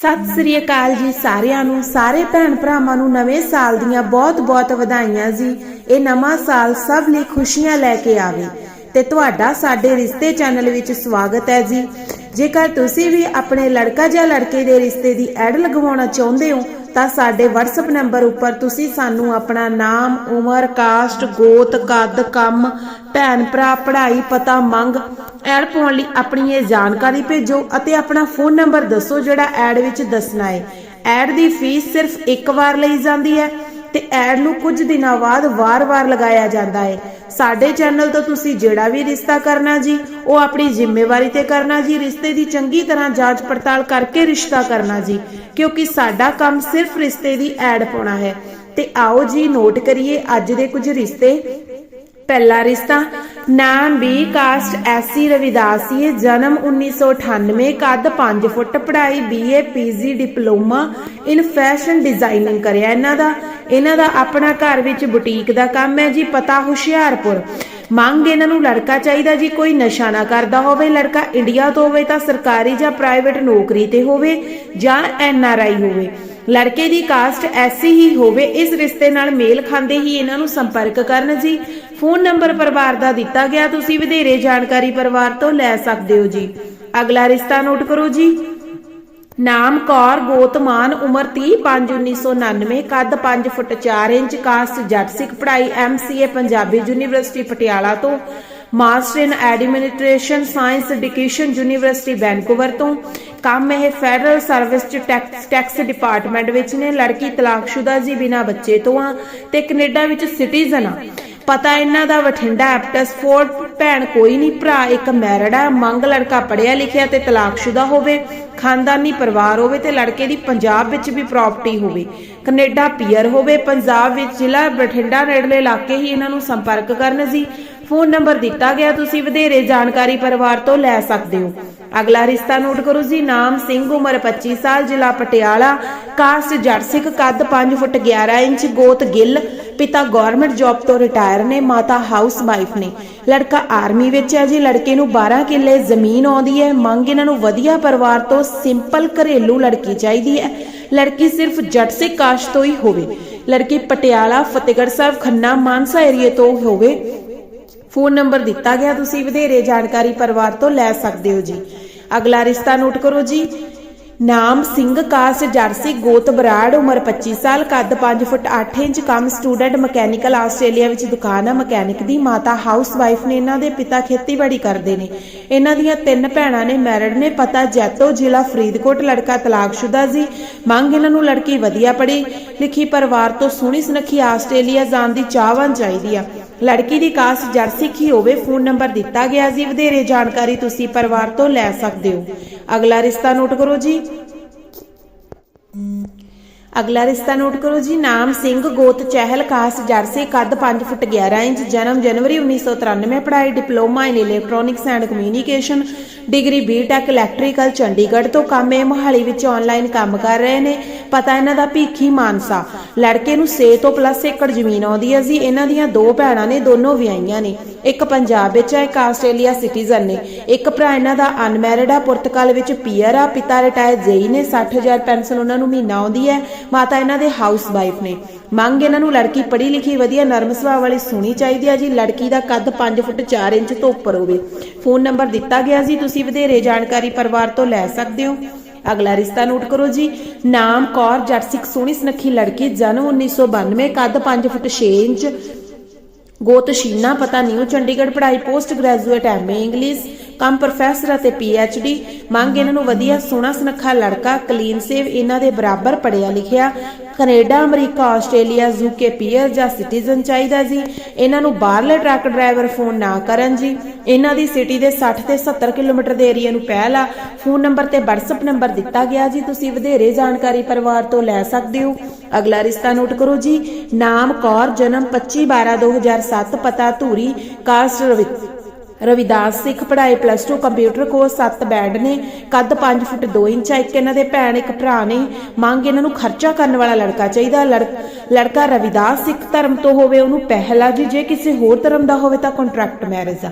ਸਤਿ ਸ੍ਰੀ ਅਕਾਲ ਜੀ ਸਾਰਿਆਂ ਨੂੰ, ਸਾਰੇ ਭੈਣ ਭਰਾਵਾਂ ਨੂੰ ਨਵੇਂ ਸਾਲ ਦੀਆਂ ਬਹੁਤ-ਬਹੁਤ ਵਧਾਈਆਂ ਜੀ। ਇਹ ਨਵਾਂ ਸਾਲ ਸਭ ਲਈ ਖੁਸ਼ੀਆਂ ਲੈ ਕੇ ਆਵੇ। ਤੇ ਤੁਹਾਡਾ ਸਾਡੇ ਰਿਸ਼ਤੇ ਚੈਨਲ ਵਿੱਚ ਸਵਾਗਤ ਹੈ ਜੀ। ਜੇਕਰ ਤੁਸੀਂ ਵੀ ਆਪਣੇ ਲੜਕਾ ਜਾਂ ਲੜਕੇ ਦੇ ਰਿਸ਼ਤੇ ਦੀ ਐਡ ਲਗਵਾਉਣਾ ਚਾਹੁੰਦੇ ਹੋ, ਤਾਂ ਸਾਡੇ WhatsApp ਨੰਬਰ ਉੱਪਰ ਤੁਸੀਂ ਸਾਨੂੰ ਆਪਣਾ ਨਾਮ, ਉਮਰ ਕਾਸਟ ਗੋਤ, ਕੱਦ, ਕੰਮ, ਭੈਣ, ਭਰਾ, ਪੜ੍ਹਾਈ, ਪਤਾ, ਮੰਗ, ਐਡ ਪਾਉਣ ਲਈ ਆਪਣੀ ਇਹ ਜਾਣਕਾਰੀ ਭੇਜੋ ਅਤੇ ਆਪਣਾ ਫੋਨ ਨੰਬਰ ਦੱਸੋ ਜਿਹੜਾ ਐਡ ਵਿੱਚ ਦੱਸਣਾ ਹੈ। ਐਡ ਦੀ ਫੀਸ ਸਿਰਫ ਇੱਕ ਵਾਰ ਲਈ ਜਾਂਦੀ ਹੈ ਤੇ ਐਡ ਨੂੰ ਕੁਝ ਦਿਨਾਂ ਬਾਅਦ ਵਾਰ-ਵਾਰ ਲਗਾਇਆ ਜਾਂਦਾ ਹੈ ਸਾਡੇ ਚੈਨਲ ਤੋਂ ਤੁਸੀਂ ਜਿਹੜਾ ਵੀ ਰਿਸ਼ਤਾ ਕਰਨਾ ਜੀ, ਉਹ ਆਪਣੀ ਜ਼ਿੰਮੇਵਾਰੀ ਤੇ ਕਰਨਾ ਜੀ, ਰਿਸ਼ਤੇ ਦੀ ਚੰਗੀ ਤਰ੍ਹਾਂ ਜਾਂਚ ਪੜਤਾਲ ਕਰਕੇ ਰਿਸ਼ਤਾ ਕਰਨਾ ਜੀ, ਕਿਉਂਕਿ ਸਾਡਾ ਕੰਮ ਸਿਰਫ ਰਿਸ਼ਤੇ ਦੀ ਐਡ ਪਾਉਣਾ ਹੈ। ਤੇ ਆਓ ਜੀ, ਨੋਟ ਕਰੀਏ ਅੱਜ ਦੇ ਕੁਝ ਰਿਸ਼ਤੇ ਪਹਿਲਾ ਰਿਸ਼ਤਾ। ਨਾਮ ਬੀ ਕਾਸਟ ਐਸੀ ਰਵਿਦਾਸੀਏ ਜਨਮ 1998 ਕੱਦ 5 ਫੁੱਟ, ਪੜ੍ਹਾਈ BA PG diploma in fashion designing ਕਰਿਆ ਇਹਨਾਂ ਦਾ। ਇਹਨਾਂ ਦਾ ਆਪਣਾ ਘਰ ਵਿੱਚ ਬੁਟੀਕ ਦਾ ਕੰਮ ਹੈ ਜੀ, ਪਤਾ ਹੁਸ਼ਿਆਰਪੁਰ। ਮੰਗ ਇਹਨਾਂ ਨੂੰ ਲੜਕਾ ਚਾਹੀਦਾ ਜੀ, ਕੋਈ ਨਸ਼ਾ ਨਾ ਕਰਦਾ ਹੋਵੇ, ਲੜਕਾ ਇੰਡੀਆ ਤੋਂ ਹੋਵੇ ਤਾਂ ਸਰਕਾਰੀ ਜਾਂ ਪ੍ਰਾਈਵੇਟ ਨੌਕਰੀ ਤੇ ਹੋਵੇ ਜਾਂ ਐਨ ਆਰ ਆਈ ਹੋਵੇ। ਲੜਕੇ ਦੀ ਕਾਸਟ ਐਸੀ ਹੀ ਹੋਵੇ, ਇਸ ਰਿਸ਼ਤੇ ਨਾਲ ਮੇਲ ਖਾਂਦੇ ਹੀ ਇਹਨਾਂ ਨੂੰ ਸੰਪਰਕ ਕਰਨ ਜੀ। ਫੋਨ ਨੰਬਰ ਪਰਿਵਾਰ ਦਾ ਦਿੱਤਾ ਗਿਆ, ਤੁਸੀਂ ਵਧੇਰੇ ਜਾਣਕਾਰੀ ਪਰਿਵਾਰ ਤੋਂ ਲੈ ਸਕਦੇ ਹੋ ਜੀ। ਅਗਲਾ ਰਿਸ਼ਤਾ ਨੋਟ ਕਰੋ ਜੀ। ਨਾਮ ਕੌਰ, ਗੋਤਮਾਨ, ਉਮਰ 30 5 1999 ਕੱਦ 5 ਫੁੱਟ 4 ਇੰਚ, ਕਾਸਟ ਜੱਟ ਸਿੱਖ ਪੜ੍ਹਾਈ ਐਮਸੀਏ ਪੰਜਾਬੀ ਯੂਨੀਵਰਸਿਟੀ, ਪਟਿਆਲਾ ਤੋਂ। Master in administration science education university Vancouver ਤੋਂ। ਕੰਮ ਇਹ ਫੈਡਰਲ ਸਰਵਿਸ ਚ ਟੈਕਸ ਡਿਪਾਰਟਮੈਂਟ ਵਿੱਚ ਨੇ। ਲੜਕੀ ਤਲਾਕਸ਼ੁਦਾ ਜੀ ਬਿਨਾ ਬੱਚੇ ਤੋਂ ਆ ਤੇ ਕੈਨੇਡਾ ਵਿੱਚ ਸਿਟੀਜ਼ਨ ਆ। ਪਤਾ ਇਹਨਾਂ ਦਾ ਬਠਿੰਡਾ ਐਪਟਸਫੋਰਡ ਭੈਣ ਕੋਈ ਨਹੀਂ, ਭਰਾ ਇੱਕ ਮੈਰਿਡ ਆ। ਮੰਗ ਲੜਕਾ ਪੜਿਆ ਲਿਖਿਆ ਤੇ ਤਲਾਕਸ਼ੁਦਾ ਹੋਵੇ, ਖਾਨਦਾਨੀ ਪਰਿਵਾਰ ਹੋਵੇ ਤੇ ਲੜਕੇ ਦੀ ਪੰਜਾਬ ਵਿੱਚ ਵੀ ਪ੍ਰਾਪਰਟੀ ਹੋਵੇ। ਕੈਨੇਡਾ ਪੀਅਰ ਹੋਵੇ, ਪੰਜਾਬ ਵਿੱਚ ਜ਼ਿਲ੍ਹਾ ਬਠਿੰਡਾ ਨੇੜਲੇ ਇਲਾਕੇ ਹੀ ਇਹਨਾਂ ਨੂੰ ਸੰਪਰਕ ਕਰਨ ਜੀ। ਫੋਨ ਨੰਬਰ ਦਿੱਤਾ ਗਿਆ, ਤੁਸੀਂ ਵਧੇਰੇ ਜਾਣਕਾਰੀ ਪਰਿਵਾਰ ਤੋਂ ਲੈ ਸਕਦੇ ਹੋ। ਅਗਲਾ ਰਿਸ਼ਤਾ ਨੋਟ ਕਰੋ ਜੀ, ਨਾਮ ਸਿੰਘ, ਉਮਰ 25 ਸਾਲ, ਜ਼ਿਲ੍ਹਾ ਪਟਿਆਲਾ। ਕਾਸਟ ਜੱਟ ਸਿੱਖ ਕੱਦ 5 ਫੁੱਟ 11 ਇੰਚ, ਗੋਤ ਗਿੱਲ। ਪਿਤਾ ਗਵਰਨਮੈਂਟ ਜੌਬ ਤੋਂ ਰਿਟਾਇਰ ਨੇ, ਮਾਤਾ ਹਾਊਸ ਵਾਈਫ ਨੇ। ਲੜਕਾ ਆਰਮੀ ਵਿੱਚ ਹੈ ਜੀ, ਲੜਕੇ ਨੂੰ 12 ਕਿੱਲੇ ਜ਼ਮੀਨ ਆਉਂਦੀ ਹੈ। ਮੰਗ ਇਹਨਾਂ ਨੂੰ ਵਧੀਆ ਪਰਿਵਾਰ ਤੋਂ, ਸਿੰਪਲ ਘਰੇਲੂ ਲੜਕੀ ਚਾਹੀਦੀ ਹੈ। ਲੜਕੀ ਸਿਰਫ ਜੱਟ ਸਿੱਖ ਕਾਸਟ ਤੋਂ ਹੀ ਹੋਵੇ। ਲੜਕੀ ਪਟਿਆਲਾ, ਫਤਿਹਗੜ੍ਹ ਸਾਹਿਬ, ਖੰਨਾ, ਮਾਨਸਾ ਏਰੀਏ ਤੋਂ ਹੋਵੇ। ਫੋਨ ਨੰਬਰ ਦਿੱਤਾ ਗਿਆ, ਤੁਸੀਂ ਵਧੇਰੇ ਜਾਣਕਾਰੀ ਪਰਿਵਾਰ ਤੋਂ ਲੈ ਸਕਦੇ ਹੋ ਜੀ। ਅਗਲਾ ਰਿਸ਼ਤਾ ਨੋਟ ਕਰੋ ਜੀ। ਨਾਮ ਸਿੰਘ ਕਾਸ ਜਰਸੀ ਗੋਤ ਬਰਾੜ, ਉਮਰ 25 ਸਾਲ, ਕੱਦ 5 ਫੁੱਟ 8 ਇੰਚ, ਕੰਮ ਸਟੂਡੈਂਟ, ਮਕੈਨੀਕਲ ਆਸਟ੍ਰੇਲੀਆ ਵਿੱਚ ਦੁਕਾਨ ਆ, ਮਕੈਨਿਕ ਦੀ ਮਾਤਾ ਹਾਊਸ ਵਾਈਫ ਨੇ ਇਹਨਾਂ ਦੇ ਪਿਤਾ ਖੇਤੀਬਾੜੀ ਕਰਦੇ ਨੇ। ਇਹਨਾਂ ਦੀਆਂ ਤਿੰਨ ਭੈਣਾਂ ਨੇ ਮੈਰਿਡ ਨੇ, ਪਤਾ ਜੈਤੋ ਜ਼ਿਲ੍ਹਾ ਫਰੀਦਕੋਟ, ਲੜਕਾ ਤਲਾਕਸ਼ੁਦਾ ਜੀ। ਮੰਗ ਇਹਨਾਂ ਨੂੰ ਲੜਕੀ ਵਧੀਆ ਪੜ੍ਹੀ ਲਿਖੀ, ਪਰਿਵਾਰ ਤੋਂ ਸੋਹਣੀ ਸੁਨੱਖੀ ਆਸਟ੍ਰੇਲੀਆ ਜਾਣ ਦੀ ਚਾਹਵਾਨ ਚਾਹੀਦੀ ਆ। ਲੜਕੀ ਦੀ ਕਾਸਟ ਜਰਸਿਕ ਹੀ ਹੋਵੇ, ਫੋਨ ਨੰਬਰ ਦਿੱਤਾ ਗਿਆ ਜੀ ਵਧੇਰੇ ਜਾਣਕਾਰੀ ਤੁਸੀਂ ਪਰਿਵਾਰ ਤੋਂ ਲੈ ਸਕਦੇ ਹੋ। ਅਗਲਾ ਰਿਸ਼ਤਾ ਨੋਟ ਕਰੋ ਜੀ। ਅਗਲਾ ਰਿਸ਼ਤਾ ਨੋਟ ਕਰੋ ਜੀ, ਨਾਮ ਸਿੰਘ, ਗੋਤ, ਚਹਿਲ, ਕਾਸ, ਜਰਸੀ, ਕੱਦ 5 ਫੁੱਟ 11 ਇੰਚ, ਜਨਮ ਜਨਵਰੀ 1993 ਪੜ੍ਹਾਈ, diploma in electronics and communication degree BTech electrical Chandigarh ਤੋਂ ਕੰਮ ਇਹ ਮੋਹਾਲੀ ਵਿੱਚ ਆਨਲਾਈਨ ਕੰਮ ਕਰ ਰਹੇ ਨੇ। ਪਤਾ ਇਹਨਾਂ ਦਾ ਭੀਖੀ ਮਾਨਸਾ। ਲੜਕੇ ਨੂੰ 6 ਤੋਂ ਪਲੱਸ ਏਕੜ ਜ਼ਮੀਨ ਆਉਂਦੀ ਹੈ ਜੀ। ਇਹਨਾਂ ਦੀਆਂ ਦੋ ਭੈਣਾਂ ਨੇ, ਦੋਨੋਂ ਵਿਆਹੀਆਂ ਨੇ। ਇੱਕ ਪੰਜਾਬ ਵਿੱਚ ਹੈ, ਇੱਕ ਆਸਟ੍ਰੇਲੀਆ ਸਿਟੀਜ਼ਨ ਨੇ। ਇੱਕ ਭਰਾ ਇਹਨਾਂ ਦਾ ਅਨਮੈਰਿਡ ਆ, ਪੁਰਤਗਾਲ ਵਿੱਚ ਪੀਅਰ ਆ। ਪਿਤਾ ਰਿਟਾਇਰ ਜੇਈ ਨੇ 60000 ਪੈਨਸ਼ਨ ਉਹਨਾਂ ਨੂੰ ਮਹੀਨਾ ਆਉਂਦੀ ਹੈ। ਮਾਤਾ ਇਹਨਾਂ ਦੇ ਹਾਊਸ ਵਾਈਫ ਨੇ। ਮੰਗ ਇਹਨਾਂ ਨੂੰ ਲੜਕੀ ਪੜ੍ਹੀ ਲਿਖੀ ਵਧੀਆ ਨਰਮ ਸੁਭਾਅ ਵਾਲੀ ਸੁਣੀ ਚਾਹੀਦੀ ਹੈ ਜੀ। ਲੜਕੀ ਦਾ ਕੱਦ 5 ਫੁੱਟ 4 ਇੰਚ ਤੋਂ ਉੱਪਰ ਹੋਵੇ। ਫੋਨ ਨੰਬਰ ਦਿੱਤਾ ਗਿਆ ਜੀ। ਤੁਸੀਂ ਵਧੇਰੇ ਜਾਣਕਾਰੀ ਪਰਿਵਾਰ ਤੋਂ ਲੈ ਸਕਦੇ ਹੋ। ਅਗਲਾ ਰਿਸ਼ਤਾ ਨੋਟ ਕਰੋ ਜੀ। ਨਾਮ ਕੌਰ ਜੱਟ ਸਿੱਖ ਸੋਹਣੀ ਸੁਨੱਖੀ ਲੜਕੀ, ਜਨਮ 1992 ਕੱਦ 5 ਫੁੱਟ 6 ਇੰਚ, ਗੋਤ ਸ਼ੀਨਾ, ਪਤਾ ਨਿਊ ਚੰਡੀਗੜ੍ਹ ਪੜ੍ਹਾਈ ਪੋਸਟ ਗ੍ਰੈਜੂਏਟ ਐਮਏ ਇੰਗਲਿਸ਼ ਕੰਮ ਪ੍ਰੋਫੈਸਰ ਅਤੇ ਡੀ ਮੰਗ ਇਹਨਾਂ ਨੂੰ ਵਧੀਆ ਸੋਹਣਾ ਸੁਨੱਖਾ ਲੜਕਾ ਕਲੀਨ ਸੇਵ ਇਹਨਾਂ ਦੇ ਬਰਾਬਰ ਪੜਿਆ ਲਿਖਿਆ। Canada, America, Australia UK PR ਜਾਂ ਸਿਟੀਜ਼ਨ ਚਾਹੀਦਾ ਜੀ। ਇਹਨਾਂ ਨੂੰ ਬਾਹਰਲੇ ਟਰੱਕ ਡਰਾਈਵਰ ਫੋਨ ਨਾ ਕਰਨ ਜੀ। ਇਹਨਾਂ ਦੀ ਸਿਟੀ ਦੇ 60 ਤੇ 70 ਕਿਲੋਮੀਟਰ ਦੇ ਏਰੀਆ ਨੂੰ ਪਹਿਲ ਆ। ਫੋਨ ਨੰਬਰ ਤੇ WhatsApp ਨੰਬਰ ਦਿੱਤਾ ਗਿਆ ਜੀ। ਤੁਸੀਂ ਵਧੇਰੇ ਜਾਣਕਾਰੀ ਪਰਿਵਾਰ ਤੋਂ ਲੈ ਸਕਦੇ ਹੋ। ਅਗਲਾ ਰਿਸ਼ਤਾ ਨੋਟ ਕਰੋ ਜੀ। ਨਾਮ ਕੌਰ, ਜਨਮ 25 12 2007 ਪਤਾ ਧੂਰੀ ਕਾਸਟ ਰਵਿਦਾਸ ਸਿੱਖ ਪੜ੍ਹਾਈ ਪਲੱਸ 2 ਕੰਪਿਊਟਰ ਕੋਰਸ 7 ਬੈਂਡ ਨੇ, ਕੱਦ 5 ਫੁੱਟ 2 ਇੰਚ ਆ, ਇੱਕ ਇਹਨਾਂ ਦੇ ਭੈਣ, ਇੱਕ ਭਰਾ ਨੇ। ਮੰਗ ਇਹਨਾਂ ਨੂੰ ਖਰਚਾ ਕਰਨ ਵਾਲਾ ਲੜਕਾ ਚਾਹੀਦਾ। ਲੜਕਾ ਰਵਿਦਾਸ ਸਿੱਖ ਧਰਮ ਤੋਂ ਹੋਵੇ, ਉਹਨੂੰ ਪਹਿਲਾ ਜੀ, ਜੇ ਕਿਸੇ ਹੋਰ ਧਰਮ ਦਾ ਹੋਵੇ ਤਾਂ ਕੰਟਰੈਕਟ ਮੈਰਿਜ ਆ।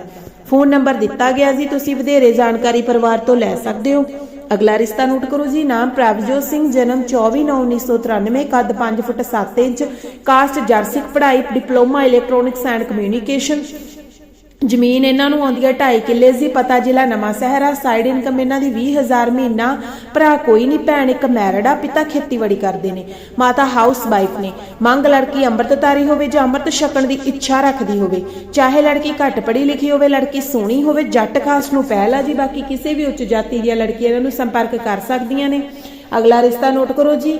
ਫੋਨ ਨੰਬਰ ਦਿੱਤਾ ਗਿਆ ਜੀ, ਤੁਸੀਂ ਵਧੇਰੇ ਜਾਣਕਾਰੀ ਪਰਿਵਾਰ ਤੋਂ ਲੈ ਸਕਦੇ ਹੋ। ਅਗਲਾ ਰਿਸ਼ਤਾ ਨੋਟ ਕਰੋ ਜੀ, ਨਾਮ ਪ੍ਰਭਜੋਤ ਸਿੰਘ, ਜਨਮ 24/9/1993 ਕੱਦ 5 ਫੁੱਟ 7 ਇੰਚ ਕਾਸਟ ਜਰਸਿਕ ਪੜ੍ਹਾਈ, ਡਿਪਲੋਮਾ ਇਲੈਕਟ੍ਰੋਨਿਕਸ ਐਂਡ ਕਮਿਊਨੀਕੇਸ਼ਨ ਜ਼ਮੀਨ ਇਹਨਾਂ ਨੂੰ ਆਉਂਦੀ ਹੈ 2.5 ਕਿੱਲੇ ਦੀ ਪਤਾ ਜ਼ਿਲ੍ਹਾ ਨਵਾਂ ਸ਼ਹਿਰਾ ਸਾਈਡ ਇਨਕਮ ਇਹਨਾਂ ਦੀ 20000 ਮਹੀਨਾ। ਭਰਾ ਕੋਈ ਨਹੀਂ, ਭੈਣ ਇੱਕ ਮੈਰਿਡ ਆ ਪਿਤਾ ਖੇਤੀਬਾੜੀ ਕਰਦੇ ਨੇ। ਮਾਤਾ ਹਾਊਸ ਵਾਈਫ ਨੇ। ਮੰਗ ਲੜਕੀ ਅੰਮ੍ਰਿਤਧਾਰੀ ਹੋਵੇ ਜਾਂ ਅੰਮ੍ਰਿਤ ਛਕਣ ਦੀ ਇੱਛਾ ਰੱਖਦੀ ਹੋਵੇ। ਚਾਹੇ ਲੜਕੀ ਘੱਟ ਪੜ੍ਹੀ ਲਿਖੀ ਹੋਵੇ, ਲੜਕੀ ਸੋਹਣੀ ਹੋਵੇ, ਜੱਟ ਖਾਸ ਨੂੰ ਪਹਿਲ ਆ ਜੀ, ਬਾਕੀ ਕਿਸੇ ਵੀ ਉੱਚ ਜਾਤੀ ਦੀਆਂ ਲੜਕੀਆਂ ਇਹਨਾਂ ਨੂੰ ਸੰਪਰਕ ਕਰ ਸਕਦੀਆਂ ਨੇ। ਅਗਲਾ ਰਿਸ਼ਤਾ ਨੋਟ ਕਰੋ ਜੀ।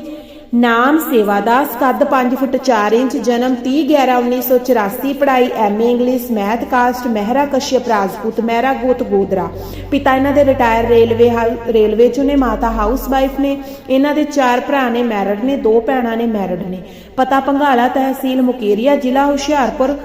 ਨਾਮ ਸੇਵਾਦਾਸ ਕੱਦ 5 ਫੁੱਟ 4 ਇੰਚ, ਜਨਮ 30 11 1984 ਪੜ੍ਹਾਈ MA English math caste Mehra Kashyap, Rajput Mehra, ਗੋਤ ਗੋਦਰਾ। ਪਿਤਾ ਇਹਨਾਂ ਦੇ ਰਿਟਾਇਰ ਰੇਲਵੇ ਰੇਲਵੇ ਚੋਂ ਨੇ, ਮਾਤਾ ਹਾਊਸ ਵਾਈਫ ਨੇ। ਇਹਨਾਂ ਦੇ ਚਾਰ ਭਰਾ ਨੇ ਮੈਰਿਡ ਨੇ, ਦੋ ਭੈਣਾਂ ਨੇ ਮੈਰਿਡ ਨੇ। ਪਤਾ ਪੰਘਾਲਾ ਤਹਿਸੀਲ ਮੁਕੇਰੀਆ, ਜ਼ਿਲ੍ਹਾ ਹੁਸ਼ਿਆਰਪੁਰ।